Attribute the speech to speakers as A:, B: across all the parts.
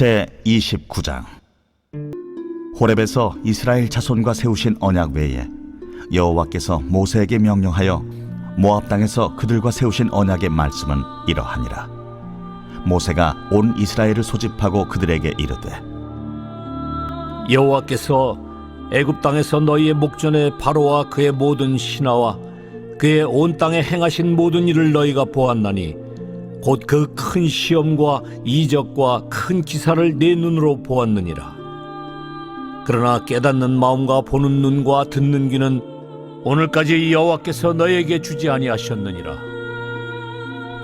A: 제 29장. 호렙에서 이스라엘 자손과 세우신 언약 외에 여호와께서 모세에게 명령하여 모압 땅에서 그들과 세우신 언약의 말씀은 이러하니라. 모세가 온 이스라엘을 소집하고 그들에게 이르되
B: 여호와께서 애굽 땅에서 너희의 목전에 바로와 그의 모든 신하와 그의 온 땅에 행하신 모든 일을 너희가 보았나니 곧 그 큰 시험과 이적과 큰 기사를 내 눈으로 보았느니라. 그러나 깨닫는 마음과 보는 눈과 듣는 귀는 오늘까지 여호와께서 너희에게 주지 아니하셨느니라.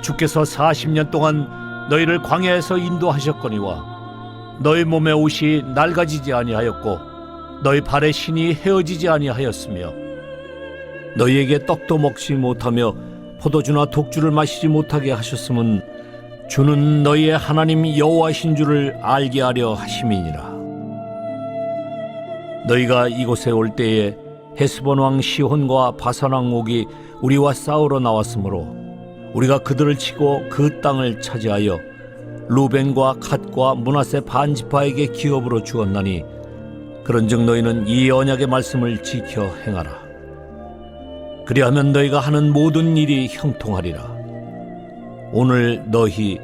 B: 주께서 40년 동안 너희를 광야에서 인도하셨거니와 너희 몸의 옷이 낡아지지 아니하였고 너희 발의 신이 헤어지지 아니하였으며 너희에게 떡도 먹지 못하며 포도주나 독주를 마시지 못하게 하셨음은 주는 너희의 하나님 여호와신 줄을 알게 하려 하심이니라. 너희가 이곳에 올 때에 헤스본 왕 시혼과 바산 왕 옥이 우리와 싸우러 나왔으므로 우리가 그들을 치고 그 땅을 차지하여 루벤과 갓과 문하세 반지파에게 기업으로 주었나니 그런즉 너희는 이 언약의 말씀을 지켜 행하라 그리하면 너희가 하는 모든 일이 형통하리라. 오늘 너희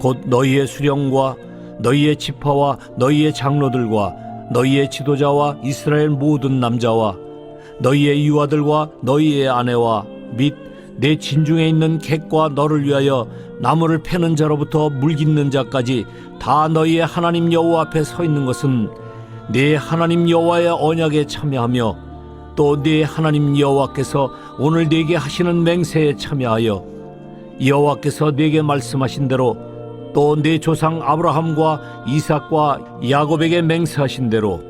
B: 곧 너희의 수령과 너희의 지파와 너희의 장로들과 너희의 지도자와 이스라엘 모든 남자와 너희의 유아들과 너희의 아내와 및 내 진중에 있는 객과 너를 위하여 나무를 패는 자로부터 물 깃는 자까지 다 너희의 하나님 여호와 앞에 서 있는 것은 네 하나님 여호와의 언약에 참여하며 또 네 하나님 여호와께서 오늘 네게 하시는 맹세에 참여하여 여호와께서 네게 말씀하신 대로 또 네 조상 아브라함과 이삭과 야곱에게 맹세하신 대로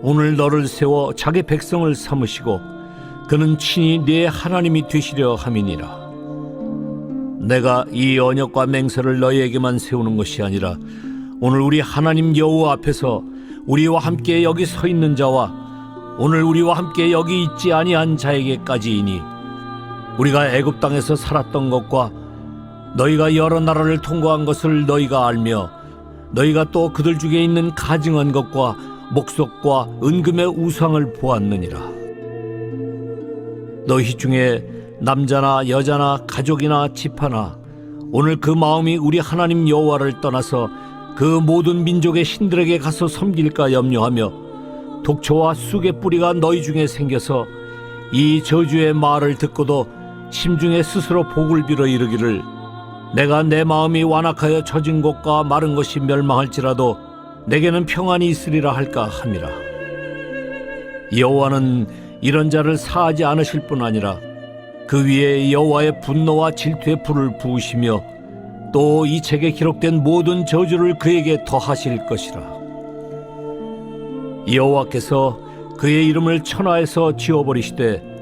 B: 오늘 너를 세워 자기 백성을 삼으시고 그는 친히 네 하나님이 되시려 함이니라. 내가 이 언약과 맹세를 너희에게만 세우는 것이 아니라 오늘 우리 하나님 여호와 앞에서 우리와 함께 여기 서 있는 자와 오늘 우리와 함께 여기 있지 아니한 자에게까지이니 우리가 애굽 땅에서 살았던 것과 너희가 여러 나라를 통과한 것을 너희가 알며 너희가 또 그들 중에 있는 가증한 것과 목석과 은금의 우상을 보았느니라. 너희 중에 남자나 여자나 가족이나 집하나 오늘 그 마음이 우리 하나님 여호와를 떠나서 그 모든 민족의 신들에게 가서 섬길까 염려하며 독초와 쑥의 뿌리가 너희 중에 생겨서 이 저주의 말을 듣고도 심중에 스스로 복을 빌어 이르기를 내가 내 마음이 완악하여 젖은 것과 마른 것이 멸망할지라도 내게는 평안이 있으리라 할까 함이라. 여호와는 이런 자를 사하지 않으실 뿐 아니라 그 위에 여호와의 분노와 질투의 불을 부으시며 또 이 책에 기록된 모든 저주를 그에게 더하실 것이라 여호와께서 그의 이름을 천하에서 지워버리시되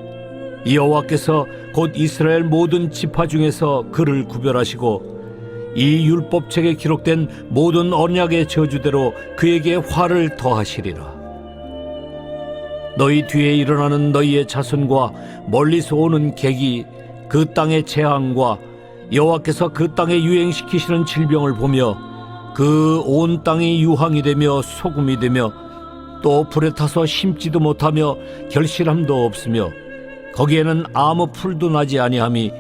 B: 여호와께서 곧 이스라엘 모든 지파 중에서 그를 구별하시고 이 율법책에 기록된 모든 언약의 저주대로 그에게 화를 더하시리라. 너희 뒤에 일어나는 너희의 자손과 멀리서 오는 객이 그 땅의 재앙과 여호와께서 그 땅에 유행시키시는 질병을 보며 그 온 땅이 유황이 되며 소금이 되며 또 불에 타서 심지도 못하며 결실함도 없으며 거기에는 아무 풀도 나지 아니함이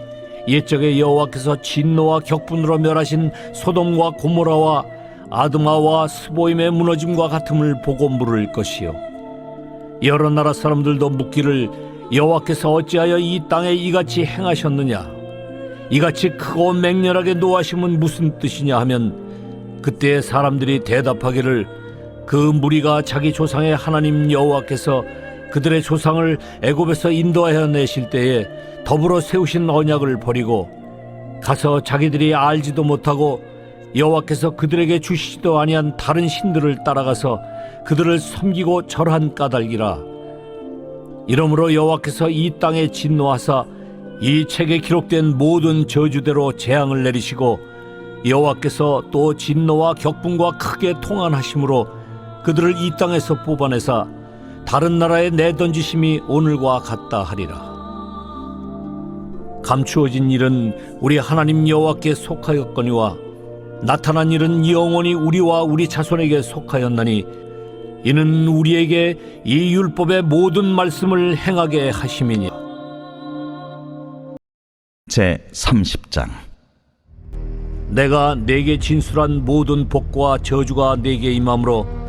B: 옛적에 여호와께서 진노와 격분으로 멸하신 소돔과 고모라와 아드마와 스보임의 무너짐과 같음을 보고 물을 것이요. 여러 나라 사람들도 묻기를 여호와께서 어찌하여 이 땅에 이같이 행하셨느냐? 이같이 크고 맹렬하게 노하심은 무슨 뜻이냐 하면 그때 사람들이 대답하기를 그 무리가 자기 조상의 하나님 여호와께서 그들의 조상을 애굽에서 인도하여 내실 때에 더불어 세우신 언약을 버리고 가서 자기들이 알지도 못하고 여호와께서 그들에게 주시지도 아니한 다른 신들을 따라가서 그들을 섬기고 절한 까닭이라. 이러므로 여호와께서 이 땅에 진노하사 이 책에 기록된 모든 저주대로 재앙을 내리시고 여호와께서 또 진노와 격분과 크게 통한하심으로 그들을 이 땅에서 뽑아내사 다른 나라에 내던지심이 오늘과 같다 하리라. 감추어진 일은 우리 하나님 여호와께 속하였거니와 나타난 일은 영원히 우리와 우리 자손에게 속하였나니 이는 우리에게 이 율법의 모든 말씀을 행하게 하심이니.
A: 제 30장.
B: 내가 내게 진술한 모든 복과 저주가 내게 임함으로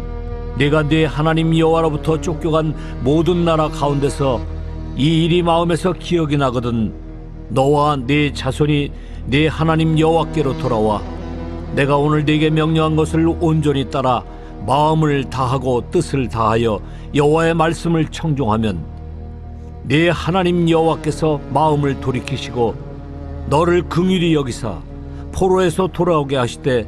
B: 내가 내 하나님 여호와로부터 쫓겨간 모든 나라 가운데서 이 일이 마음에서 기억이 나거든 너와 네 자손이 내 하나님 여호와께로 돌아와 내가 오늘 네게 명령한 것을 온전히 따라 마음을 다하고 뜻을 다하여 여호와의 말씀을 청종하면 네 하나님 여호와께서 마음을 돌이키시고 너를 긍휼히 여기사 포로에서 돌아오게 하시되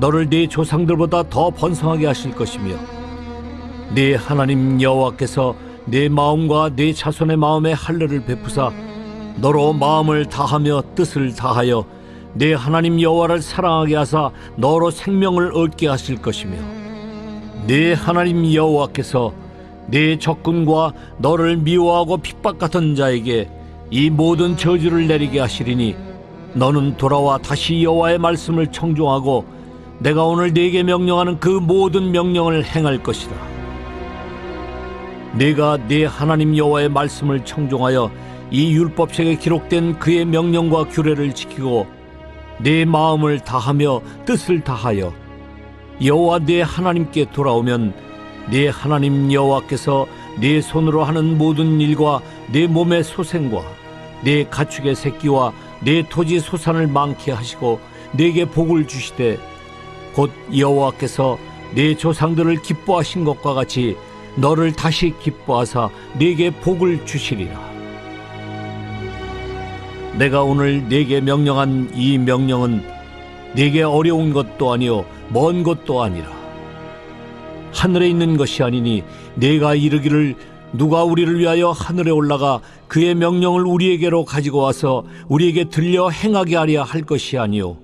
B: 너를 네 조상들보다 더 번성하게 하실 것이며 네 하나님 여호와께서 내 마음과 내 자손의 마음에 할례를 베푸사 너로 마음을 다하며 뜻을 다하여 내 하나님 여호와를 사랑하게 하사 너로 생명을 얻게 하실 것이며 내 하나님 여호와께서 내 적군과 너를 미워하고 핍박 같은 자에게 이 모든 저주를 내리게 하시리니 너는 돌아와 다시 여호와의 말씀을 청종하고 내가 오늘 네게 명령하는 그 모든 명령을 행할 것이라. 내가 네 하나님 여호와의 말씀을 청종하여 이 율법책에 기록된 그의 명령과 규례를 지키고 내 마음을 다하며 뜻을 다하여 여호와 내 하나님께 돌아오면 내 하나님 여호와께서 내 손으로 하는 모든 일과 내 몸의 소생과 내 가축의 새끼와 내 토지 소산을 많게 하시고 내게 복을 주시되 곧 여호와께서 내 조상들을 기뻐하신 것과 같이 너를 다시 기뻐하사 내게 복을 주시리라. 내가 오늘 네게 명령한 이 명령은 네게 어려운 것도 아니요 먼 것도 아니라 하늘에 있는 것이 아니니 내가 이르기를 누가 우리를 위하여 하늘에 올라가 그의 명령을 우리에게로 가지고 와서 우리에게 들려 행하게 하려 할 것이 아니요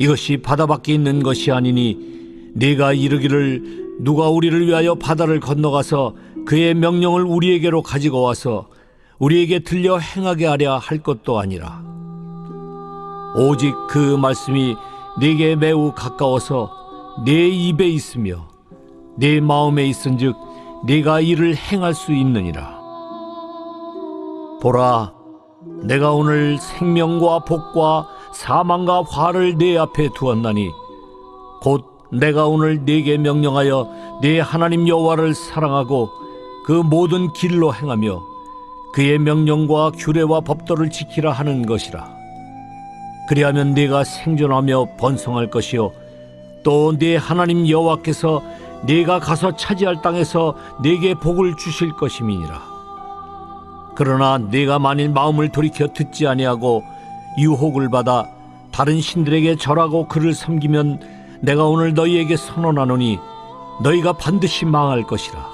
B: 이것이 바다 밖에 있는 것이 아니니 내가 이르기를 누가 우리를 위하여 바다를 건너가서 그의 명령을 우리에게로 가지고 와서 우리에게 들려 행하게 하려 할 것도 아니라. 오직 그 말씀이 내게 매우 가까워서 내 입에 있으며 내 마음에 있은즉 네가 이를 행할 수 있느니라. 보라 내가 오늘 생명과 복과 사망과 화를 내 앞에 두었나니 곧 내가 오늘 네게 명령하여 네 하나님 여호와를 사랑하고 그 모든 길로 행하며 그의 명령과 규례와 법도를 지키라 하는 것이라. 그리하면 네가 생존하며 번성할 것이요 또 네 하나님 여호와께서 네가 가서 차지할 땅에서 네게 복을 주실 것임이니라. 그러나 네가 만일 마음을 돌이켜 듣지 아니하고 유혹을 받아 다른 신들에게 절하고 그를 섬기면 내가 오늘 너희에게 선언하노니 너희가 반드시 망할 것이라.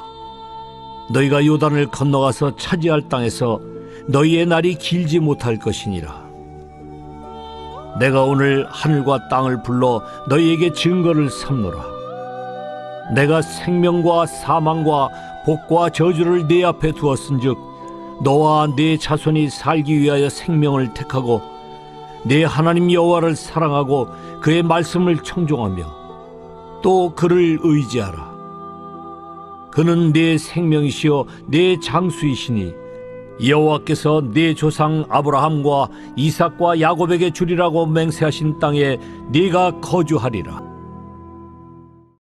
B: 너희가 요단을 건너가서 차지할 땅에서 너희의 날이 길지 못할 것이니라. 내가 오늘 하늘과 땅을 불러 너희에게 증거를 삼노라. 내가 생명과 사망과 복과 저주를 네 앞에 두었은즉 너와 네 자손이 살기 위하여 생명을 택하고 내 하나님 여호와를 사랑하고 그의 말씀을 청종하며 또 그를 의지하라. 그는 내 생명이시요 내 장수이시니 여호와께서 내 조상 아브라함과 이삭과 야곱에게 주리라고 맹세하신 땅에 네가 거주하리라.